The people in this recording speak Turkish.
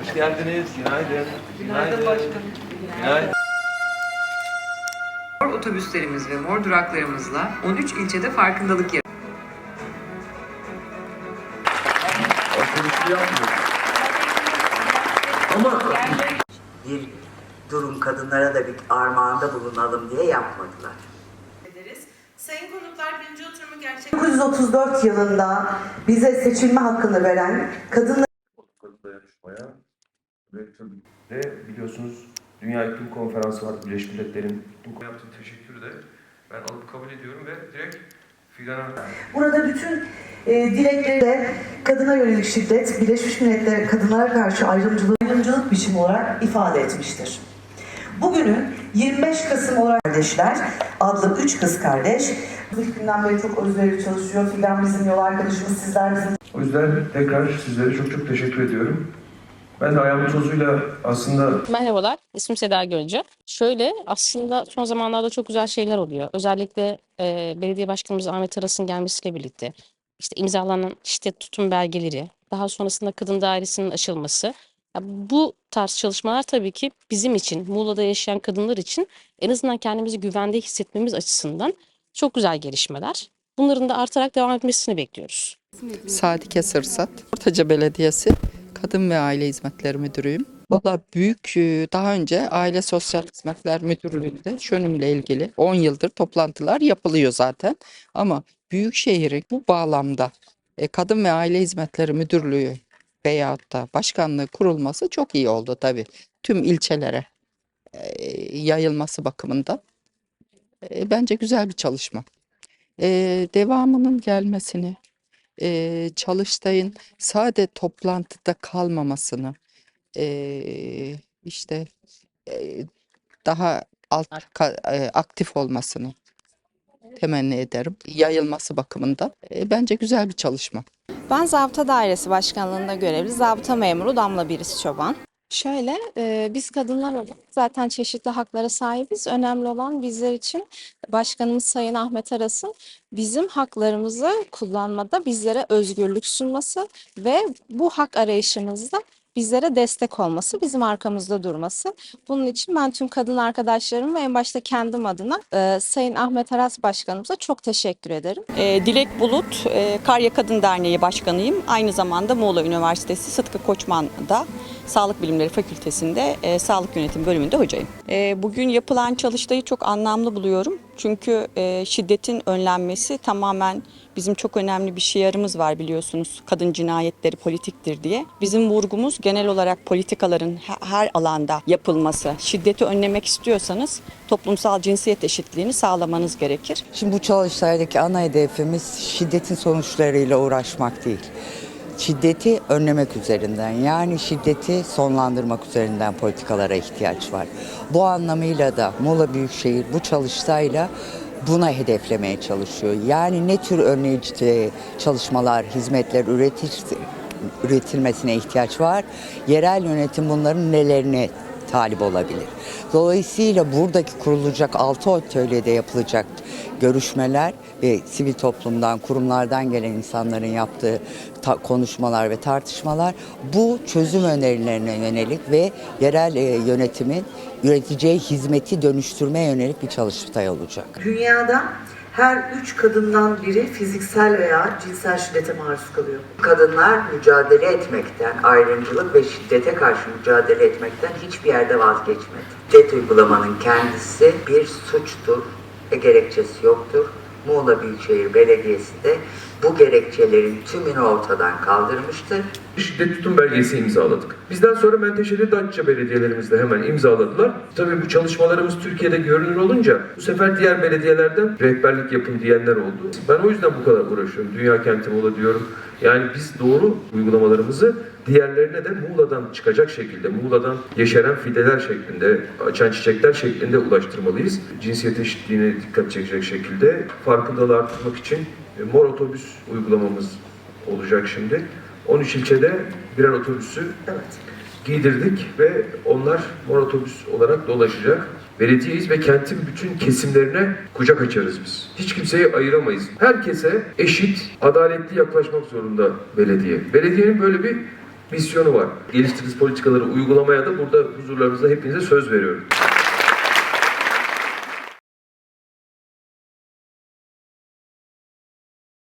Hoş geldiniz. Günaydın. Günaydın başkanım. Günaydın. Mor otobüslerimiz ve mor duraklarımızla 13 ilçede farkındalık yaratıyoruz. Ama bir durum kadınlara da bir armağanda bulunalım diye yapmadılar. Sayın konuklar birinci oturumu gerçek 1934 yılında bize seçilme hakkını veren kadınlar ve tabii ve biliyorsunuz Dünya İklim Konferansı var. Birleşmiş Milletler'in yaptığı teşekkürü de ben alıp kabul ediyorum ve direkt Fidan'a burada bütün e, dilekleri de kadına yönelik şiddet Birleşmiş Milletler kadınlara karşı ayrımcılık, ayrımcılık biçimi olarak ifade etmiştir. Bugünü 25 Kasım olarak kardeşler adlı üç kız kardeş ilk günden beri çok özverili çalışıyor. Fidan bizim yol arkadaşımız, sizler bizim O yüzden tekrar sizlere çok çok teşekkür ediyorum. Ben de ayağımın tozuyla aslında Merhabalar, ismim Seda Gölcü. Şöyle aslında son zamanlarda çok güzel şeyler oluyor. Özellikle e, belediye başkanımız Ahmet Aras'ın gelmesiyle birlikte işte imzalanan şiddet tutum belgeleri, daha sonrasında kadın dairesinin açılması. Ya bu tarz çalışmalar tabii ki bizim için, Muğla'da yaşayan kadınlar için en azından kendimizi güvende hissetmemiz açısından çok güzel gelişmeler. Bunların da artarak devam etmesini bekliyoruz. Sadike Sırsat, Ortaca Belediyesi Kadın ve Aile Hizmetleri Müdürüyüm. Valla büyük e, daha önce Aile Sosyal Hizmetler Müdürlüğü'nde şönümle ilgili 10 yıldır toplantılar yapılıyor zaten. Ama Büyükşehir'in bu bağlamda e, Kadın ve Aile Hizmetleri Müdürlüğü veyahut da başkanlığı kurulması çok iyi oldu tabii. Tüm ilçelere e, yayılması bakımından. Bence güzel bir çalışma. Devamının gelmesini, e, Çalıştay'ın sade toplantıda kalmamasını, e, işte e, daha alt, ka- e, aktif olmasını temenni ederim. Yayılması bakımından. E, bence güzel bir çalışma. Ben Zabıta Dairesi Başkanlığı'nda görevli zabıta memuru Damla Biris Çoban. Şöyle, e, biz kadınlar olarak zaten çeşitli haklara sahibiz. Önemli olan bizler için Başkanımız Sayın Ahmet Aras'ın bizim haklarımızı kullanmada bizlere özgürlük sunması ve bu hak arayışımızda bizlere destek olması, bizim arkamızda durması. Bunun için ben tüm kadın arkadaşlarım ve en başta kendim adına e, Sayın Ahmet Aras Başkanımıza çok teşekkür ederim. E, Dilek Bulut, e, Karya Kadın Derneği Başkanıyım. Aynı zamanda Muğla Üniversitesi Sıtkı Koçman'da Sağlık Bilimleri Fakültesi'nde e, Sağlık Yönetimi bölümünde hocayım. E, bugün yapılan çalıştayı çok anlamlı buluyorum. Çünkü e, şiddetin önlenmesi tamamen bizim çok önemli bir şiarımız var biliyorsunuz. Kadın cinayetleri politiktir diye. Bizim vurgumuz genel olarak politikaların he- her alanda yapılması. Şiddeti önlemek istiyorsanız toplumsal cinsiyet eşitliğini sağlamanız gerekir. Şimdi bu çalıştaydaki ana hedefimiz şiddetin sonuçlarıyla uğraşmak değil. Şiddeti önlemek üzerinden yani şiddeti sonlandırmak üzerinden politikalara ihtiyaç var. Bu anlamıyla da Muğla Büyükşehir bu çalıştayla buna hedeflemeye çalışıyor. Yani ne tür önleyici çalışmalar, hizmetler üretir, üretilmesine ihtiyaç var. Yerel yönetim bunların nelerine talip olabilir. Dolayısıyla buradaki kurulacak altı atölyede yapılacak görüşmeler ve sivil toplumdan, kurumlardan gelen insanların yaptığı konuşmalar ve tartışmalar bu çözüm önerilerine yönelik ve yerel e, yönetimin üreteceği hizmeti dönüştürmeye yönelik bir çalıştay olacak. Dünyada her üç kadından biri fiziksel veya cinsel şiddete maruz kalıyor. Kadınlar mücadele etmekten, ayrımcılık ve şiddete karşı mücadele etmekten hiçbir yerde vazgeçmedi. Şiddet uygulamanın kendisi bir suçtur ve gerekçesi yoktur. Muğla Büyükşehir Belediyesi de bu gerekçelerin tümünü ortadan kaldırmıştır. şiddet tutum belgesi imzaladık. Bizden sonra Menteşe'de Datça belediyelerimiz de hemen imzaladılar. Tabii bu çalışmalarımız Türkiye'de görünür olunca bu sefer diğer belediyelerden rehberlik yapın diyenler oldu. Ben o yüzden bu kadar uğraşıyorum. Dünya kenti Muğla diyorum. Yani biz doğru uygulamalarımızı diğerlerine de Muğla'dan çıkacak şekilde, Muğla'dan yeşeren fideler şeklinde, açan çiçekler şeklinde ulaştırmalıyız. Cinsiyet eşitliğine dikkat çekecek şekilde farkındalığı arttırmak için e, mor otobüs uygulamamız olacak şimdi. 13 ilçede birer otobüsü giydirdik ve onlar mor otobüs olarak dolaşacak. Belediyeyiz ve kentin bütün kesimlerine kucak açarız biz. Hiç kimseyi ayıramayız. Herkese eşit, adaletli yaklaşmak zorunda belediye. Belediyenin böyle bir misyonu var. Geliştirdiğiniz politikaları uygulamaya da burada huzurlarınızda hepinize söz veriyorum.